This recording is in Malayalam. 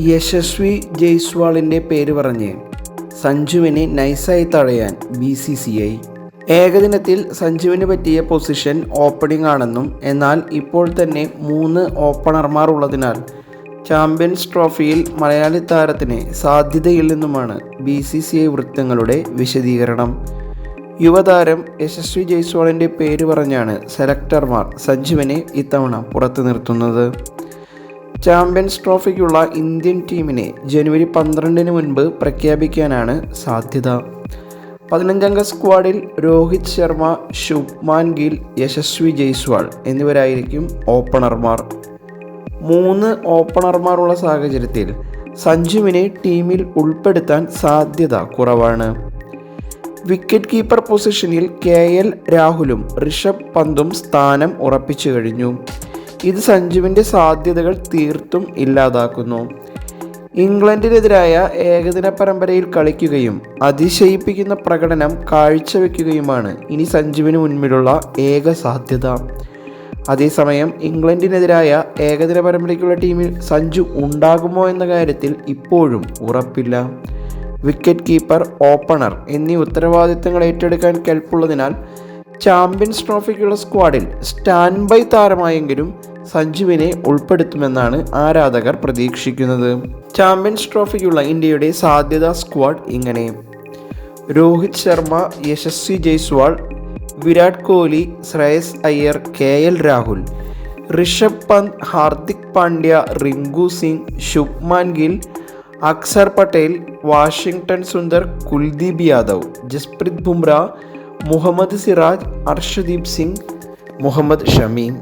യശസ്വി ജയ്സ്വാളിന്റെ പേര് പറഞ്ഞ് സഞ്ജുവിനെ നൈസായി തഴയാൻ ബി സി സി ഐ. ഏകദിനത്തിൽ സഞ്ജുവിന് പറ്റിയ പൊസിഷൻ ഓപ്പണിംഗ് ആണെന്നും എന്നാൽ ഇപ്പോൾ തന്നെ മൂന്ന് ഓപ്പണർമാർ ഉള്ളതിനാൽ ചാമ്പ്യൻസ് ട്രോഫിയിൽ മലയാളി താരത്തിന് സാധ്യതയില്ലെന്നുമാണ് ബി സി സി ഐ വൃത്തങ്ങളുടെ വിശദീകരണം. യുവതാരം യശസ്വി ജയ്സ്വാളിന്റെ പേര് പറഞ്ഞാണ് സെലക്ടർമാർ സഞ്ജുവിനെ ഇത്തവണ പുറത്തു നിർത്തുന്നത്. ചാമ്പ്യൻസ് ട്രോഫിക്കുള്ള ഇന്ത്യൻ ടീമിനെ ജനുവരി പന്ത്രണ്ടിന് മുൻപ് പ്രഖ്യാപിക്കാനാണ് സാധ്യത. പതിനഞ്ചംഗ സ്ക്വാഡിൽ രോഹിത് ശർമ്മ ശുഭ്മാൻ ഗിൽ യശസ്വി ജയ്സ്വാൾ എന്നിവരായിരിക്കും ഓപ്പണർമാർ. മൂന്ന് ഓപ്പണർമാരുള്ള സാഹചര്യത്തിൽ സഞ്ജുവിനെ ടീമിൽ ഉൾപ്പെടുത്താൻ സാധ്യത കുറവാണ്. വിക്കറ്റ് കീപ്പർ പൊസിഷനിൽ കെ എൽ രാഹുലും ഋഷഭ് പന്തും സ്ഥാനം ഉറപ്പിച്ചു കഴിഞ്ഞു. ഇത് സഞ്ജുവിന്റെ സാധ്യതകൾ തീർത്തും ഇല്ലാതാക്കുന്നു. ഇംഗ്ലണ്ടിനെതിരായ ഏകദിന പരമ്പരയിൽ കളിക്കുകയും അതിശയിപ്പിക്കുന്ന പ്രകടനം കാഴ്ചവെക്കുകയുമാണ് ഇനി സഞ്ജുവിന് മുൻപിലുള്ള ഏക സാധ്യത. അതേസമയം ഇംഗ്ലണ്ടിനെതിരായ ഏകദിന പരമ്പരയ്ക്കുള്ള ടീമിൽ സഞ്ജു ഉണ്ടാകുമോ എന്ന കാര്യത്തിൽ ഇപ്പോഴും ഉറപ്പില്ല. വിക്കറ്റ് കീപ്പർ ഓപ്പണർ എന്നീ ഉത്തരവാദിത്തങ്ങൾ ഏറ്റെടുക്കാൻ കെൽപ്പുള്ളതിനാൽ ചാമ്പ്യൻസ് ട്രോഫിക്കുള്ള സ്ക്വാഡിൽ സ്റ്റാൻഡ് ബൈ താരമായെങ്കിലും സഞ്ജുവിനെ ഉൾപ്പെടുത്തുമെന്നാണ് ആരാധകർ പ്രതീക്ഷിക്കുന്നത്. ചാമ്പ്യൻസ് ട്രോഫിക്കുള്ള ഇന്ത്യയുടെ സാധ്യതാ സ്ക്വാഡ് ഇങ്ങനെ. Rohit Sharma Yashasvi Jaiswal Virat Kohli Shreyas Iyer K L Rahul Rishabh Pant Hardik Pandya Rinku Singh Shubman Gill Axar Patel Washington Sundar Kuldeep Yadav Jasprit Bumrah Mohammed Siraj Arshdeep Singh Mohammed Shamim.